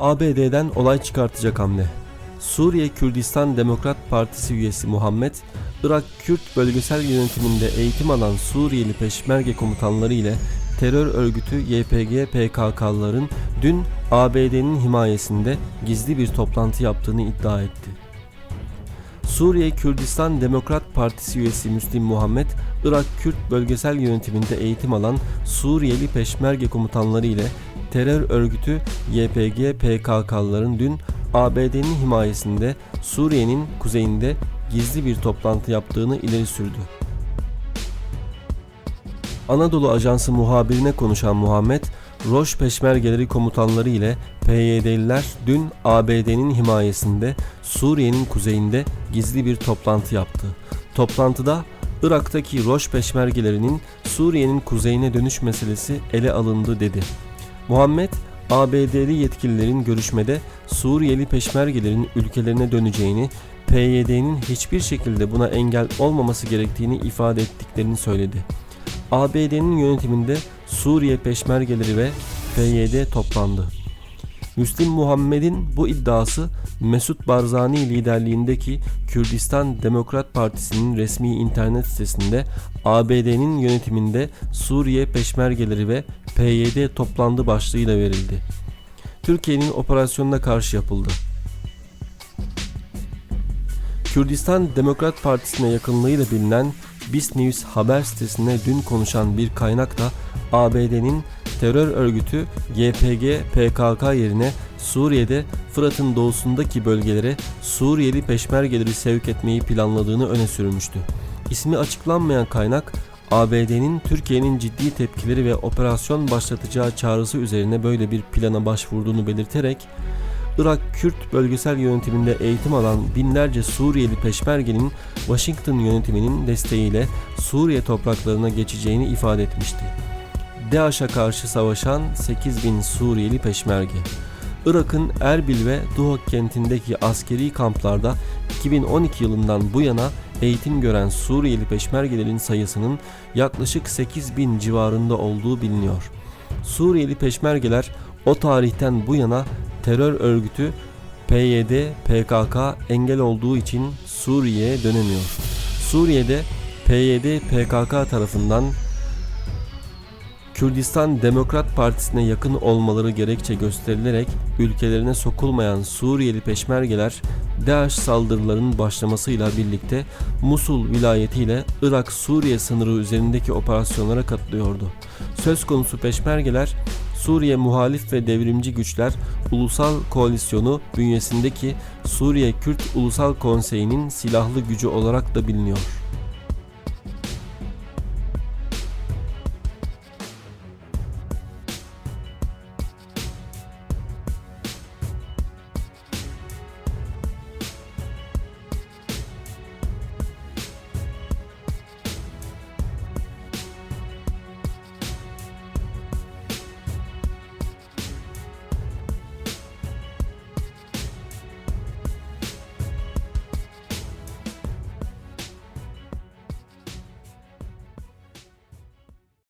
ABD'den olay çıkartacak hamle. Suriye Kürdistan Demokrat Partisi üyesi Muhammed, Irak Kürt bölgesel yönetiminde eğitim alan Suriyeli peşmerge komutanları ile terör örgütü YPG PKK'ların dün ABD'nin himayesinde gizli bir toplantı yaptığını iddia etti. Suriye Kürdistan Demokrat Partisi üyesi Müslim Muhammed, Irak Kürt bölgesel yönetiminde eğitim alan Suriyeli peşmerge komutanları ile terör örgütü YPG PKK'ların dün ABD'nin himayesinde Suriye'nin kuzeyinde gizli bir toplantı yaptığını ileri sürdü. Anadolu Ajansı muhabirine konuşan Muhammed, Roş peşmergeleri komutanları ile PYD'liler dün ABD'nin himayesinde Suriye'nin kuzeyinde gizli bir toplantı yaptı. Toplantıda Irak'taki Roş peşmergelerinin Suriye'nin kuzeyine dönüş meselesi ele alındı dedi. Muhammed, ABD'li yetkililerin görüşmede Suriyeli peşmergelerin ülkelerine döneceğini, PYD'nin hiçbir şekilde buna engel olmaması gerektiğini ifade ettiklerini söyledi. ABD'nin yönetiminde Suriye peşmergeleri ve PYD toplandı. Müslim Muhammed'in bu iddiası Mesut Barzani liderliğindeki Kürdistan Demokrat Partisi'nin resmi internet sitesinde ABD'nin yönetiminde Suriye peşmergeleri ve PYD toplandı başlığıyla verildi. Türkiye'nin operasyonuna karşı yapıldı. Kürdistan Demokrat Partisi'ne yakınlığıyla bilinen BIS haber sitesine dün konuşan bir kaynak da ABD'nin terör örgütü YPG PKK yerine Suriye'de Fırat'ın doğusundaki bölgelere Suriyeli peşmergeleri sevk etmeyi planladığını öne sürmüştü. İsmi açıklanmayan kaynak ABD'nin Türkiye'nin ciddi tepkileri ve operasyon başlatacağı çağrısı üzerine böyle bir plana başvurduğunu belirterek Irak Kürt bölgesel yönetiminde eğitim alan binlerce Suriyeli peşmergenin Washington yönetiminin desteğiyle Suriye topraklarına geçeceğini ifade etmişti. DAEŞ'a karşı savaşan 8000 Suriyeli peşmerge. Irak'ın Erbil ve Duhok kentindeki askeri kamplarda 2012 yılından bu yana eğitim gören Suriyeli peşmergelerin sayısının yaklaşık 8000 civarında olduğu biliniyor. Suriyeli peşmergeler o tarihten bu yana terör örgütü PYD, PKK engel olduğu için Suriye'ye dönemiyor. Suriye'de PYD, PKK tarafından Kürdistan Demokrat Partisi'ne yakın olmaları gerekçe gösterilerek ülkelerine sokulmayan Suriyeli peşmergeler DAEŞ saldırılarının başlamasıyla birlikte Musul vilayetiyle Irak-Suriye sınırı üzerindeki operasyonlara katılıyordu. Söz konusu peşmergeler Suriye Muhalif ve Devrimci Güçler Ulusal Koalisyonu bünyesindeki Suriye Kürt Ulusal Konseyi'nin silahlı gücü olarak da biliniyor.